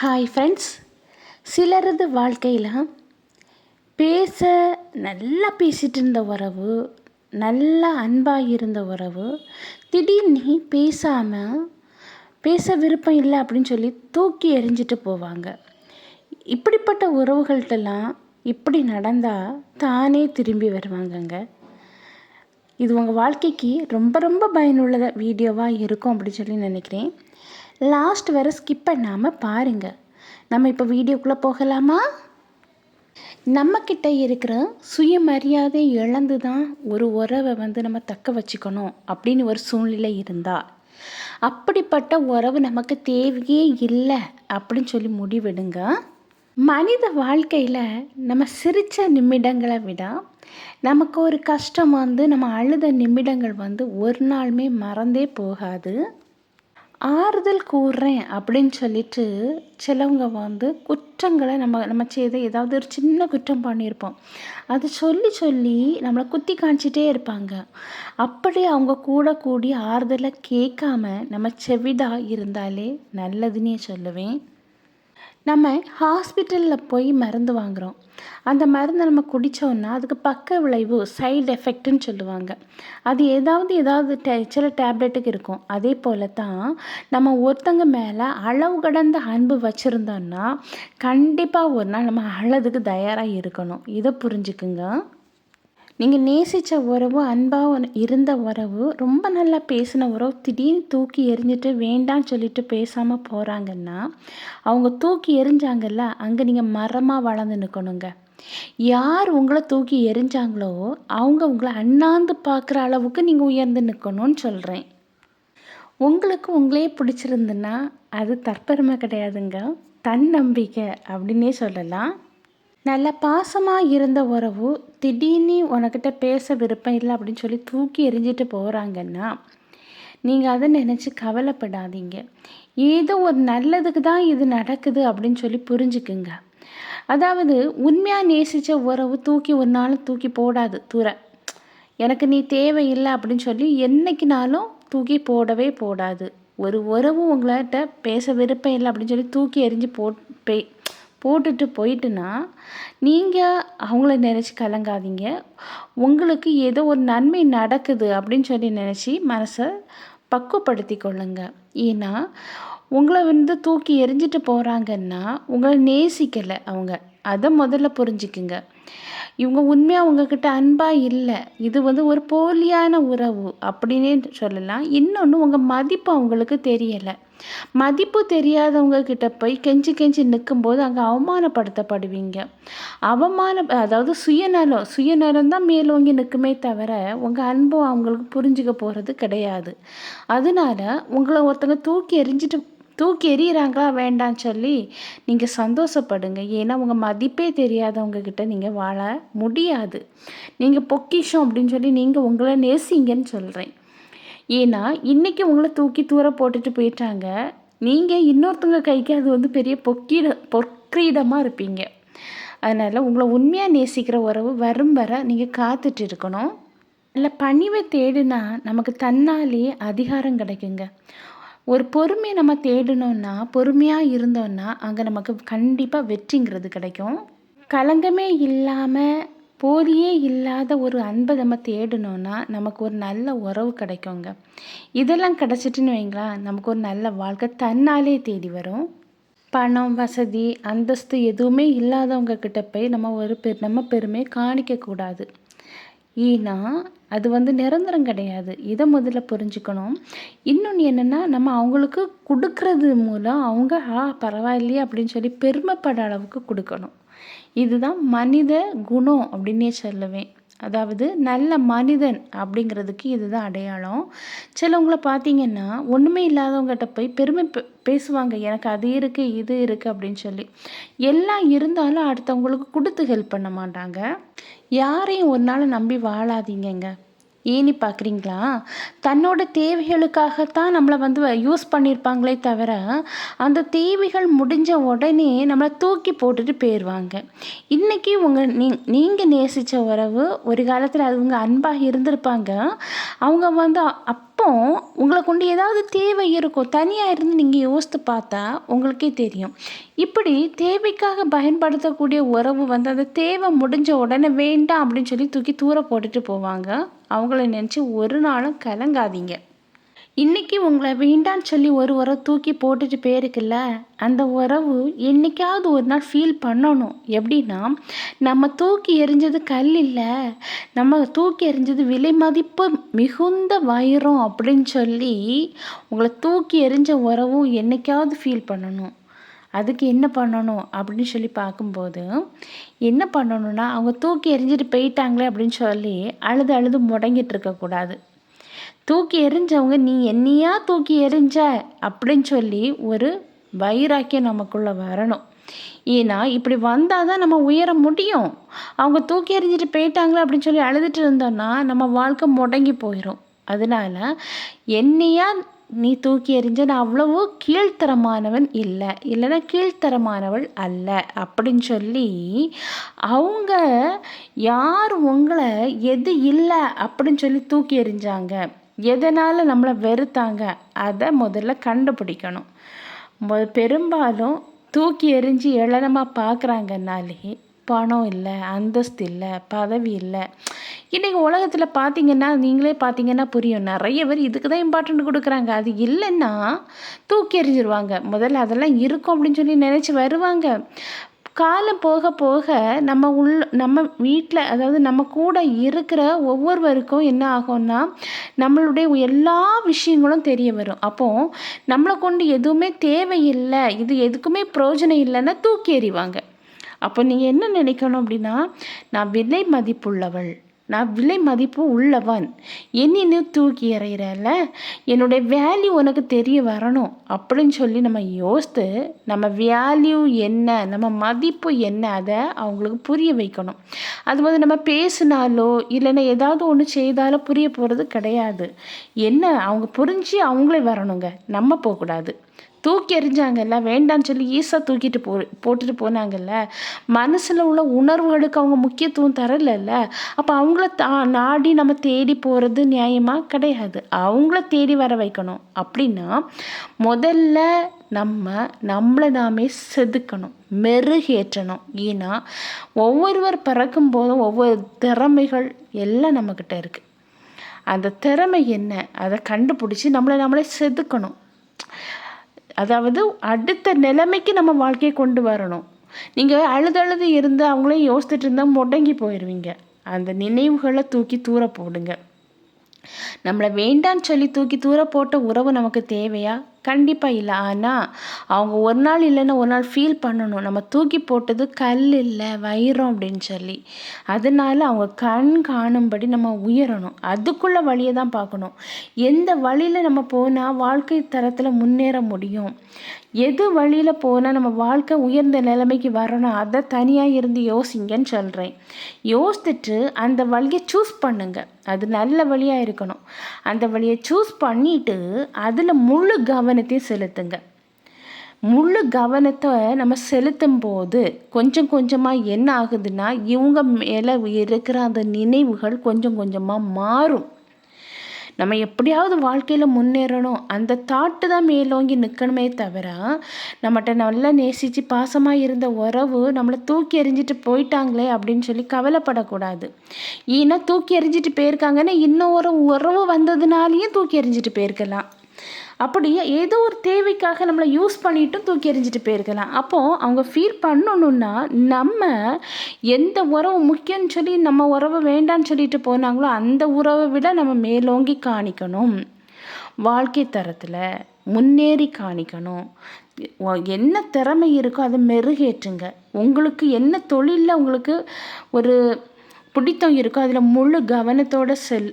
Hi friends சிலரது வாழ்க்கையில் பேச நல்லா பேசிகிட்டு இருந்த உறவு நல்லா அன்பாக இருந்த உறவு திடீர்னு பேசாமல் பேச விருப்பம் இல்லை அப்படின்னு சொல்லி தூக்கி எறிஞ்சிட்டு போவாங்க. இப்படிப்பட்ட உறவுகள்கிட்டலாம் இப்படி நடந்தால் தானே திரும்பி வருவாங்கங்க. இது உங்கள் வாழ்க்கைக்கு ரொம்ப ரொம்ப பயனுள்ள வீடியோவாக இருக்கும் அப்படின்னு சொல்லி நினைக்கிறேன். லாஸ்ட் வர ஸ்கிப் பண்ணாமல் பாருங்கள் நம்ம இப்போ வீடியோக்குள்ளே போகலாமா? நம்மக்கிட்ட இருக்கிற சுயமரியாதை இழந்து தான் ஒரு உறவை வந்து நம்ம தக்க வச்சுக்கணும் அப்படின்னு ஒரு சூழ்நிலை இருந்தால் அப்படிப்பட்ட உறவு நமக்கு தேவையே இல்லை அப்படின்னு சொல்லி முடிவெடுங்க. மனித வாழ்க்கையில் நம்ம சிரித்த நிமிடங்களை விட நமக்கு ஒரு கஷ்டம் வந்து நம்ம அழுத நிமிடங்கள் வந்து ஒரு நாளுமே மறந்தே போகாது. ஆறுதல் கூறுறேன் அப்படின்னு சொல்லிட்டு சிலவங்க வந்து குற்றங்களை நம்ம நம்ம செய்த ஏதாவது ஒரு சின்ன குற்றம் பண்ணியிருப்போம். அது சொல்லி சொல்லி நம்மளை குத்தி காமிச்சிட்டே இருப்பாங்க. அப்படி அவங்க கூட கூடி ஆறுதலை கேட்காம நம்ம செவிடாக இருந்தாலே நல்லதுன்னே சொல்லுவேன். நம்ம ஹாஸ்பிட்டலில் போய் மருந்து வாங்குகிறோம் அந்த மருந்தை நம்ம குடித்தோன்னா அதுக்கு பக்க விளைவு சைடு எஃபெக்ட்டுன்னு சொல்லுவாங்க. அது ஏதாவது ஏதாவது டே சில டேப்லெட்டுக்கு இருக்கும். அதே போல் தான் நம்ம ஒருத்தங்க மேலே அளவு கடந்த அன்பு வச்சுருந்தோன்னா கண்டிப்பாக ஒரு நாள் நம்ம அழதுக்கு தயாராக இருக்கணும். இதை புரிஞ்சுக்குங்க. நீங்கள் நேசித்த உறவு அன்பாக இருந்த உறவு ரொம்ப நல்லா பேசின உறவு திடீர்னு தூக்கி எரிஞ்சிட்டு வேண்டான்னு சொல்லிட்டு பேசாமல் போகிறாங்கன்னா அவங்க தூக்கி எரிஞ்சாங்கல்ல அங்கே நீங்கள் மரமாக வளர்ந்து நிற்கணுங்க யார் உங்களை தூக்கி எரிஞ்சாங்களோ அவங்க உங்களை அண்ணாந்து பார்க்குற அளவுக்கு நீங்கள் உயர்ந்து நிற்கணும்னு சொல்கிறேன் உங்களுக்கு உங்களே பிடிச்சிருந்துன்னா அது தற்பெருமை கிடையாதுங்க. தன்னம்பிக்கை அப்படின்னே சொல்லலாம். நல்ல பாசமாக இருந்த உறவு திடீர்னு உனக்கிட்ட பேச விருப்பம் இல்லை அப்படின்னு சொல்லி தூக்கி எறிஞ்சிட்டு போகிறாங்கன்னா நீங்கள் அதை நினச்சி கவலைப்படாதீங்க. ஏதோ ஒரு நல்லதுக்கு தான் இது நடக்குது அப்படின்னு சொல்லி புரிஞ்சுக்குங்க. அதாவது உண்மையாக நேசித்த உறவு தூக்கி ஒரு நாளும் தூக்கி போடாது தூர. எனக்கு நீ தேவையில்லை அப்படின்னு சொல்லி என்றைக்குனாலும் தூக்கி போடவே போடாது. ஒரு உறவு உங்கள்கிட்ட பேச விருப்பம் இல்லை அப்படின்னு சொல்லி தூக்கி எறிஞ்சு போ போட்டுட்டு போயிட்டுன்னா நீங்கள் அவங்கள நினச்சி கலங்காதீங்க. உங்களுக்கு ஏதோ ஒரு நன்மை நடக்குது அப்படின்னு சொல்லி நினச்சி மனசை பக்குவப்படுத்தி கொள்ளுங்க. ஏன்னா உங்களை வந்து தூக்கி எரிஞ்சிட்டு போகிறாங்கன்னா உங்களை நேசிக்கலை அவங்க. அதை முதல்ல புரிஞ்சுக்குங்க. இவங்க உண்மையாக உங்ககிட்ட அன்பாக இல்லை இது வந்து ஒரு போலியான உறவு அப்படின்னே சொல்லலாம். இன்னொன்று உங்கள் மதிப்பு அவங்களுக்கு தெரியலை. மதிப்பு தெரியாதவங்க கிட்ட போய் கெஞ்சி கெஞ்சி நிற்கும்போது அங்கே அவமானப்படுத்தப்படுவீங்க. அவமான அதாவது சுயநலம் சுயநலம் தான் மேலோங்கி நிற்குமே தவிர உங்கள் அன்பும் அவங்களுக்கு புரிஞ்சுக்க போகிறது கிடையாது. அதனால உங்களை ஒருத்தங்க தூக்கி எரிஞ்சிட்டு தூக்கி எறிகிறாங்களா வேண்டான்னு சொல்லி நீங்கள் சந்தோஷப்படுங்க. ஏன்னா உங்கள் மதிப்பே தெரியாதவங்கக்கிட்ட நீங்கள் வாழ முடியாது. நீங்கள் பொக்கிஷம் அப்படின்னு சொல்லி நீங்கள் உங்களை நேசிங்கன்னு சொல்கிறேன் ஏன்னா இன்றைக்கி உங்களை தூக்கி தூர போட்டுட்டு போயிட்டாங்க. நீங்கள் இன்னொருத்தவங்க கைக்கு அது வந்து பெரிய பொக்கீட பொற்கிரீடமாக இருப்பீங்க. அதனால் உங்களை உண்மையாக நேசிக்கிற உறவு வரும் வர நீங்கள் காத்துட்டு இருக்கணும். இல்லை பணிவை தேடினா நமக்கு தன்னாலே அதிகாரம் கிடைக்குங்க. ஒரு பொறுமையை நம்ம தேடினோன்னா பொறுமையாக இருந்தோன்னா அங்கே நமக்கு கண்டிப்பாக வெற்றிங்கிறது கிடைக்கும். களங்கமே இல்லாமல் போலியே இல்லாத ஒரு அன்பை நம்ம தேடினோன்னா நமக்கு ஒரு நல்ல உறவு கிடைக்குங்க. இதெல்லாம் கிடச்சிட்டுன்னு வைங்களா நமக்கு ஒரு நல்ல வாழ்க்கை தன்னாலே தேடி வரும். பணம் வசதி அந்தஸ்து எதுவுமே இல்லாதவங்க கிட்ட போய் நம்ம ஒரு பெ நம்ம பெருமையை காணிக்கக்கூடாது. ஏன்னா அது வந்து நிரந்தரம் கிடையாது. இதை முதல்ல புரிஞ்சுக்கணும். இன்னொன்று என்னென்னா நம்ம அவங்களுக்கு கொடுக்கறது மூலம் அவங்க ஆ பரவாயில்லையே அப்படின்னு சொல்லி பெருமைப்பட அளவுக்கு கொடுக்கணும். இதுதான் மனித குணம் அப்படின்னே சொல்லுவேன் அதாவது நல்ல மனிதன் அப்படிங்கிறதுக்கு இதுதான் அடையாளம். சிலவங்களை பார்த்தீங்கன்னா ஒன்றுமே இல்லாதவங்ககிட்ட போய் பெருமை பேசுவாங்க. எனக்கு அது இருக்குது இது இருக்குது அப்படின்னு சொல்லி. எல்லாம் இருந்தாலும் அடுத்தவங்களுக்கு கொடுத்து ஹெல்ப் பண்ண மாட்டாங்க. யாரையும் ஒரு நாள் நம்பி வாழாதீங்கங்க. ஏன்னு பார்க்குறீங்களா? தன்னோட தேவைகளுக்காகத்தான் நம்மளை வந்து யூஸ் பண்ணியிருப்பாங்களே தவிர அந்த தேவைகள் முடிஞ்ச உடனே நம்மளை தூக்கி போட்டுட்டு போயிடுவாங்க. இன்றைக்கி உங்கள் நீ நீங்கள் நேசித்த உறவு ஒரு காலத்தில் அது உங்கள் அன்பாக இருந்திருப்பாங்க. அவங்க வந்து அப் அப்போ உங்களை கொண்டு ஏதாவது தேவை இருக்கும் தனியாக இருந்து நீங்கள் யோசித்து பார்த்தா உங்களுக்கே தெரியும். இப்படி தேவைக்காக பயன்படுத்தக்கூடிய உறவு வந்து அந்த தேவை முடிஞ்ச உடனே வேண்டாம் அப்படின்னு சொல்லி தூக்கி தூர போட்டுட்டு போவாங்க. அவங்கள நினச்சி ஒரு நாளும் கலங்காதீங்க. இன்றைக்கி உங்களை வேண்டான்னு சொல்லி ஒரு உறவு தூக்கி போட்டுட்டு போயிருக்குல்ல அந்த உறவு என்றைக்காவது ஒரு நாள் ஃபீல் பண்ணணும். எப்படின்னா நம்ம தூக்கி எறிஞ்சது கல் இல்லை நம்ம தூக்கி எறிஞ்சது விலை மதிப்பு மிகுந்த வைரம் அப்படின்னு சொல்லி உங்களை தூக்கி எறிஞ்ச உறவும் என்றைக்காவது ஃபீல் பண்ணணும். அதுக்கு என்ன பண்ணணும் அப்படின்னு சொல்லி பார்க்கும்போது என்ன பண்ணணும்னா அவங்க தூக்கி எறிஞ்சிட்டு போயிட்டாங்களே அப்படின்னு சொல்லி அழுது அழுது முடங்கிட்டு இருக்கக்கூடாது. தூக்கி எறிஞ்சவங்க நீ என்னையா தூக்கி எறிஞ்ச? அப்படின்னு சொல்லி ஒரு வைராக்கியம் நமக்குள்ளே வரணும். ஏன்னா இப்படி வந்தால் தான் நம்ம உயர முடியும். அவங்க தூக்கி எறிஞ்சிட்டு போயிட்டாங்களே அப்படின்னு சொல்லி அழுதுட்டு இருந்தோன்னா நம்ம வாழ்க்கை முடங்கி போயிடும் அதனால் என்னையா நீ தூக்கி எறிஞ்ச? நான் அவ்வளவோ கீழ்த்தரமானவன் இல்லை. இல்லைன்னா கீழ்த்தரமானவள் அல்ல. அப்படின்னு சொல்லி அவங்க யார் உங்களை எது இல்லை அப்படின்னு சொல்லி தூக்கி எறிஞ்சாங்க. எதனால் நம்மளை வெறுத்தாங்க? அதை முதல்ல கண்டுபிடிக்கணும். மொ பெரும்பாலும் தூக்கி எறிஞ்சு ஏளனமாக பார்க்குறாங்கனாலே பணம் இல்லை அந்தஸ்து இல்லை பதவி இல்லை. இன்றைக்கி உலகத்தில் பார்த்தீங்கன்னா நீங்களே பார்த்தீங்கன்னா புரியும். நிறைய பேர் இதுக்கு தான் இம்பார்ட்டண்ட் கொடுக்குறாங்க. அது இல்லைன்னா தூக்கி எறிஞ்சிருவாங்க. முதல்ல அதெல்லாம் இருக்கும் அப்படின்னு சொல்லி நினச்சி வருவாங்க. காலம் போக போக நம்ம உள் நம்ம வீட்டில் அதாவது நம்ம கூட இருக்கிற ஒவ்வொருவருக்கும் என்ன ஆகும்னா நம்மளுடைய எல்லா விஷயங்களும் தெரிய வரும். அப்போது நம்மளை கொண்டு எதுவுமே தேவையில்லை இது எதுக்குமே பிரயோஜனம் இல்லைன்னா தூக்கி எறிவாங்க. அப்போ நீங்கள் என்ன நினைக்கணும் அப்படின்னா நான் விலை மதிப்புள்ளவள். நான் விலை மதிப்பு உள்ளவன். என்னை தூக்கி எறையிறல என்னுடைய வேல்யூ உனக்கு தெரிய வரணும். அப்படின்னு சொல்லி நம்ம யோசித்து நம்ம வேல்யூ என்ன நம்ம மதிப்பு என்ன அதை அவங்களுக்கு புரிய வைக்கணும். அது வந்து நம்ம பேசினாலோ இல்லைன்னா ஏதாவது ஒன்று செய்தாலோ புரிய போகிறது கிடையாது. என்ன? அவங்க புரிஞ்சு அவங்களே வரணுங்க. நம்ம போகக்கூடாது. தூக்கி எறிஞ்சாங்கல்ல வேண்டான்னு சொல்லி ஈஸாக தூக்கிட்டு போ போட்டுட்டு போனாங்கல்ல மனசில் உள்ள உணர்வுகளுக்கு அவங்க முக்கியத்துவம் தரலைல்ல? அப்போ அவங்கள தா நாடி நம்ம தேடி போகிறது நியாயமாக கிடையாது. அவங்கள தேடி வர வைக்கணும். அப்படின்னா முதல்ல நம்ம நம்மளை நாமே செதுக்கணும் மெருகேற்றணும். ஏன்னா ஒவ்வொருவர் பிறக்கும் போதும் ஒவ்வொரு திறமைகள் எல்லாம் நம்மக்கிட்ட இருக்குது அந்த திறமை என்ன? அதை கண்டுபிடிச்சி நம்மளை நம்மளே செதுக்கணும். அதாவது அடுத்த நிலைமைக்கு நம்ம வாழ்க்கையை கொண்டு வரணும். நீங்கள் அழுது அழுது இருந்து அவங்களே யோசிச்சுட்டு இருந்தால் முடங்கி போயிடுவீங்க அந்த நினைவுகளை தூக்கி தூர போடுங்க. நம்மளை வேண்டான்னு சொல்லி தூக்கி தூர போட்ட உறவு நமக்கு தேவையா? கண்டிப்பாக இல்லை. ஆனால் அவங்க ஒரு நாள் இல்லைன்னா ஒரு நாள் ஃபீல் பண்ணணும். நம்ம தூக்கி போட்டது கல் இல்லை வைரம் அப்படின்னு சொல்லி. அதனால அவங்க கண் காணும்படி நம்ம உயரணும். அதுக்குள்ள வழியை தான் பார்க்கணும். எந்த வழியில் நம்ம போனால் வாழ்க்கை தரத்தில் முன்னேற முடியும்? எது வழியில் போனால் நம்ம வாழ்க்கை உயர்ந்த நிலைமைக்கு வரணும்? அதை தனியாக இருந்து யோசிங்கன்னு சொல்கிறேன் யோசித்துட்டு அந்த வழியை சூஸ் பண்ணுங்கள் அது நல்ல வழியாக இருக்கணும். அந்த வழியை சூஸ் பண்ணிவிட்டு அதில் முழு கவனம் கவனத்தையும் செலுத்துங்க. முழு கவனத்தை நம்ம செலுத்தும் போது கொஞ்சம் கொஞ்சமாக என்ன ஆகுதுன்னா இவங்க மேலே இருக்கிற அந்த நினைவுகள் கொஞ்சம் கொஞ்சமாக மாறும். நம்ம எப்படியாவது வாழ்க்கையில் முன்னேறணும். அந்த தாட்டு தான் மேலோங்கி நிற்கணுமே தவிர நம்மகிட்ட நல்லா நேசித்து பாசமாக இருந்த உறவு நம்மளை தூக்கி எறிஞ்சிட்டு போயிட்டாங்களே அப்படின்னு சொல்லி கவலைப்படக்கூடாது. ஏன்னா தூக்கி எறிஞ்சிட்டு போயிருக்காங்கன்னா இன்னும் ஒரு உறவு வந்ததுனாலேயும் தூக்கி எறிஞ்சிட்டு போயிருக்கலாம். அப்படி ஏதோ ஒரு தேவைக்காக நம்மளை யூஸ் பண்ணிட்டும் தூக்கி எறிஞ்சிட்டு போயிருக்கலாம். அப்போது அவங்க ஃபீல் பண்ணணுன்னா நம்ம எந்த உறவு முக்கியம்னு சொல்லி நம்ம உறவை வேண்டான்னு சொல்லிட்டு போனாங்களோ அந்த உறவை விட நம்ம மேலோங்கி காணிக்கணும். வாழ்க்கை தரத்தில் முன்னேறி காணிக்கணும். என்ன திறமை இருக்கோ அதை மெருகேற்றுங்க. உங்களுக்கு என்ன தொழிலில் உங்களுக்கு ஒரு பிடித்தம் இருக்கோ அதில் முழு கவனத்தோடு செல்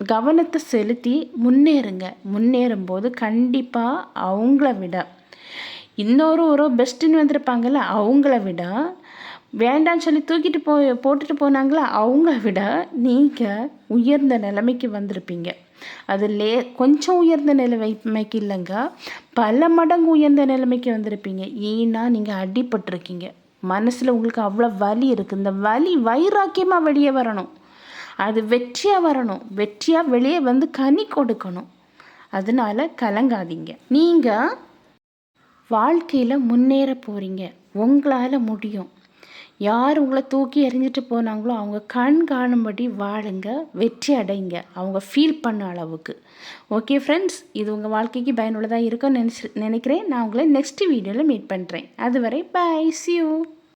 கவனத்தை செலுத்தி முன்னேறுங்க. முன்னேறும்போது கண்டிப்பாக அவங்கள விட இன்னொரு ஒரு பெஸ்ட்டுன்னு வந்திருப்பாங்கள்ல அவங்கள விட வேண்டான்னு சொல்லி தூக்கிட்டு போ போட்டுட்டு போனாங்களா அவங்கள விட நீங்கள் உயர்ந்த நிலைமைக்கு வந்திருப்பீங்க. அது லே கொஞ்சம் உயர்ந்த நிலைமைக்கு இல்லைங்க. பல மடங்கு உயர்ந்த நிலைமைக்கு வந்திருப்பீங்க. ஏன்னா நீங்கள் அடிபட்டிருக்கீங்க. மனசில் உங்களுக்கு அவ்வளோ வலி இருக்குது இந்த வலி வைராக்கியமாக வெளியே வரணும். அது வெற்றியாக வரணும். வெற்றியாக வெளியே வந்து கனி கொடுக்கணும். அதனால் கலங்காதீங்க. நீங்கள் வாழ்க்கையில் முன்னேற போகிறீங்க உங்களால் முடியும். யார் உங்களை தூக்கி எறிஞ்சிட்டு போனாங்களோ அவங்க கண் காணும்படி வாழுங்க. வெற்றி அடைங்க. அவங்க ஃபீல் பண்ண அளவுக்கு. ஓகே ஃப்ரெண்ட்ஸ் இது உங்கள் வாழ்க்கைக்கு பயனுள்ளதாக இருக்கும்னு நினச்சி நினைக்கிறேன். நான் உங்களை நெக்ஸ்ட் வீடியோவில் மீட் பண்ணுறேன் அதுவரை பை சியூ